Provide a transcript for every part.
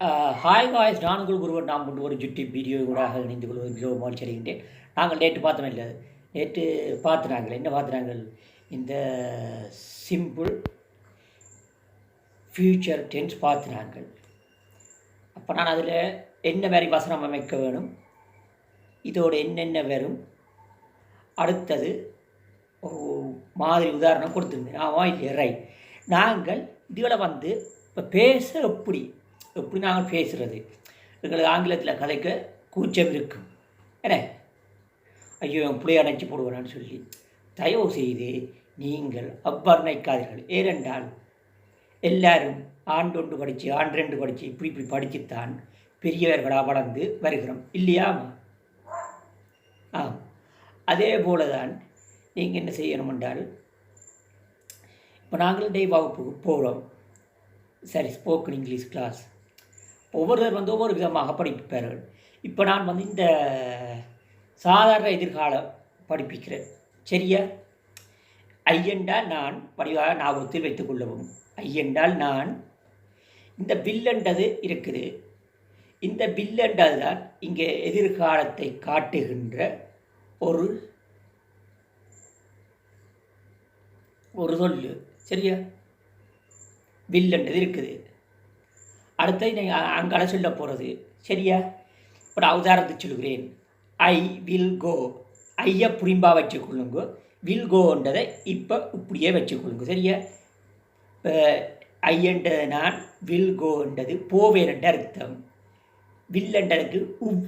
Hi voice நான் உங்கள் குருவன் நாம் கொண்டு ஒரு ஜுட்டி வீடியோ கூட இணைந்து கொள்வது மிகவும் மகிழ்ச்சி அடைகின்றேன். நாங்கள் நேற்று பார்த்தோம் இல்லை நேற்று பார்த்துனாங்கள் என்ன பார்த்துனாங்கள் இந்த சிம்பிள் ஃப்யூச்சர் டென்ஸ் பார்த்துனாங்கள் அப்போ நான் அதில் என்ன மாதிரி வசனம் அமைக்க வேணும்? இதோடு என்னென்ன வரும்? அடுத்தது ஒரு மாதிரி உதாரணம் கொடுத்துருந்தேன். ஆமாம் இல்லை ரைட் நாங்கள் இதில் வந்து இப்போ பேச எப்படி எப்படி நாங்கள் பேசுகிறது எங்களுக்கு ஆங்கிலத்தில் கலைக்க கூச்சம் இருக்கும். என்ன? ஐயோ என் பிள்ளைய அணைச்சி போடுவேனான்னு சொல்லி தயவு செய்து நீங்கள் அவ்வர்ணிக்காதீர்கள். ஏனென்றால் எல்லாரும் ஆண்டொன்று படித்து ஆண்டு ரெண்டு படித்து இப்படி இப்படி படித்துத்தான் பெரியவர்களாக வளர்ந்து வருகிறோம். இல்லையா ஆம். அதே போல தான் நீங்கள் என்ன செய்யணும் என்றால் இப்போ நாங்கள் டே வகுப்புக்கு போகிறோம் சரி ஸ்போக்கன் இங்கிலீஷ் கிளாஸ் ஒவ்வொருவர் வந்து ஒவ்வொரு விதமாக படிப்பார்கள் இப்போ நான் வந்து இந்த சாதாரண எதிர்காலம் படிப்பிக்கிறேன். சரியா? ஐயென்றால் நான் படிவாக ஞாபகத்தில் வைத்துக் கொள்ளவும். ஐயென்றால் நான் இந்த வில்லண்டது இருக்குது. இந்த வில்லண்டது தான் இங்கே எதிர்காலத்தை காட்டுகின்ற ஒரு ஒரு சொல்லு. சரியா? வில்லண்டது இருக்குது. அடுத்தது நீங்கள் அங்கால சொல்ல போகிறது சரியா? ஒரு அவதாரத்தை சொல்கிறேன் ஐ வில் கோ ஐய புரிம்பா வச்சுக்கொள்ளுங்க வில் கோன்றதை இப்போ இப்படியே வச்சுக்கொள்ளுங்க சரியா? இப்போ ஐயன்றது நான் வில் கோன்றது போவேன் என்ற அர்த்தம். வில்லன்றதுக்கு உவ்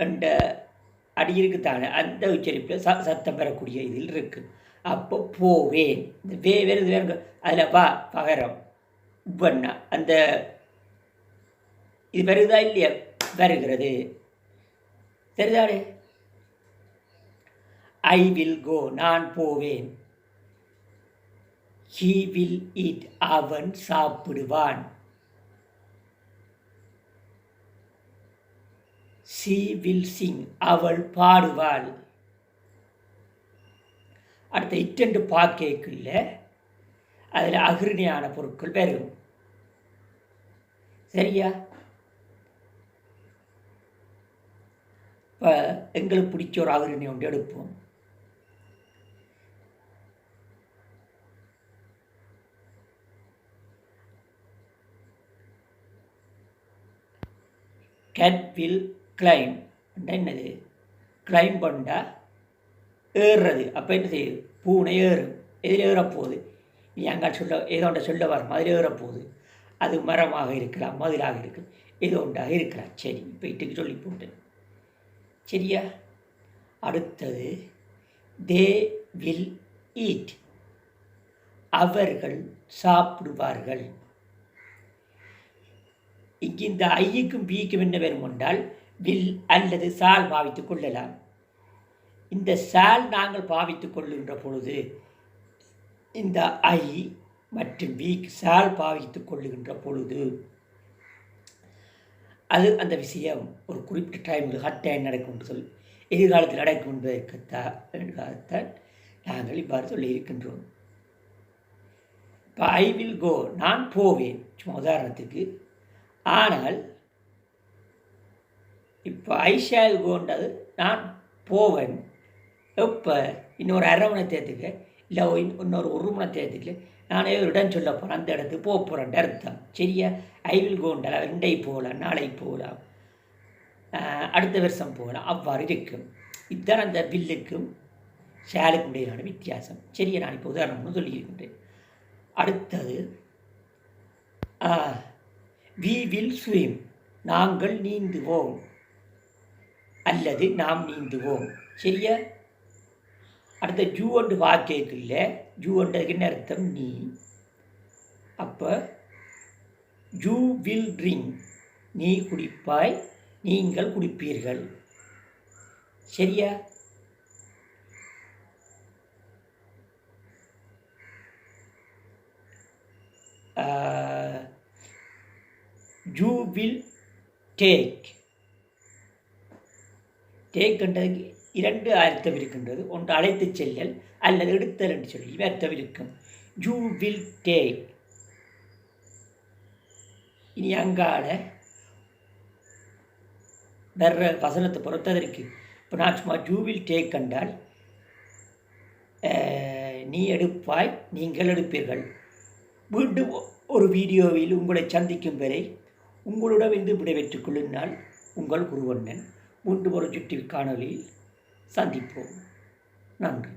என்ற அடி இருக்குத்தானே அந்த உச்சரிப்பில் ச சத்தம் பெறக்கூடிய இதில் இருக்குது அப்போ போவேன். இந்த வே வேறு வேறு அதில் வா பகரம். உவ்வண்ணா அந்த இது வருதா இல்லையா? வருகிறது. சரிதானே ஐ வில் கோ நான் போவேன். ஹீ வில் ஈட் அவன் சாப்பிடுவான். சி வில் சிங் அவள் பாடுவாள். அடுத்த இட்டெண்டு பாக்கேக்குள்ள அதில் அகிருணியான பொருட்கள் வரும் சரியா? இப்போ எங்களுக்கு பிடிச்ச ஒரு அகிரணி ஒன்று எடுப்போம். கேட் வில் கிளைம் என்னது? கிளைம் பண்ணா ஏறுறது. அப்போ என்ன செய்யுது பூனை ஏறும். எதில் ஏறப்போகுது? நீ சொல்ல ஏதோ சொல்ல வரும் அதில் ஏறப்போகுது. அது மரமாக இருக்கலாம் மதிலாக இருக்கலாம். ஏதோ ஒன்றாக இருக்கலாம். சரி இப்போ இட்டுக்கு சொல்லி போட்டேன் சரியா? அடுத்தது தே வில் ஈட் அவர்கள் சாப்பிடுவார்கள். இங்கு இந்த ஐயுக்கும் பிக்கும் என்ன வேணும் என்றால் வில் அல்லது சால் பாவித்துக் கொள்ளலாம். இந்த சால் நாங்கள் பாவித்துக் கொள்ளுகின்ற பொழுது இந்த ஐ மற்றும் வீக் சால் பாவித்துக் கொள்ளுகின்ற பொழுது அது அந்த விஷயம். ஒரு குறிப்பிட்ட டைமில் கட்டாயம் நடக்கும் என்று சொல் எதிர்காலத்தில் நடக்கும் என்பதற்குத்தான் நாங்கள் இவ்வாறு சொல்லி இருக்கின்றோம். இப்போ ஐ வில் கோ நான் போவேன். சும்மா உதாரணத்துக்கு. ஆனால் இப்போ ஐ ஷால் கோன்றது நான் போவேன். எப்போ? இன்னொரு அரை மணி நேரத்துக்கு இல்லை இன்னொரு ஒரு மணி நேரத்துக்கு நானே ஒரு இடம் சொல்ல போகிறேன் அந்த இடத்துக்கு போக போகிறேன் அர்த்தம். சரியா? ஐ வில் கோண்டால் இண்டை போகலாம் நாளை போகலாம் அடுத்த வருஷம் போகலாம் அவ்வாறு இருக்கும். இதுதான் அந்த பில்லுக்கும் ஷேலுக்கும் இடையிலான வித்தியாசம். சரியா? நான் இப்போ உதாரணம்னு சொல்லியிருக்கின்றேன். அடுத்தது வி வில் ஸ்விம் நாங்கள் நீந்துவோம். அல்லது நாம் நீந்துவோம். சரியா? அடுத்த ஜூ ஒன்று வாக்கேக்கில்ல ஜூ ஒன்றதுக்கு என்ன அர்த்தம்? நீ. அப்போ ஜூ வில் ட்ரிங்க். நீ குடிப்பாய் நீங்கள் குடிப்பீர்கள். சரியா? You will take. டேக் டேக்ன்றதுக்கு இரண்டு அர்த்தம் இருக்கின்றது ஒன்று அழைத்து செல்லல் அல்லது எடுத்தல் என்று சொல்லி. அர்த்தம் இருக்கும் யூ வில் டேக் இனி அங்கால வர்ற வசனத்தை பொறுத்ததற்கு இப்போ நான் சும்மா ஜூவில் டேக் கண்டால் நீ எடுப்பாய் நீங்கள் எடுப்பீர்கள். மீண்டும் ஒரு வீடியோவில் உங்களை சந்திக்கும் வரை உங்களுடன் இருந்து விடைபெற்றுக் கொள்ளுங்கள் உங்கள் குருவண்ணன். மீண்டும் ஒரு சுற்றி காணொலியில் சந்திப்போம். நன்றி.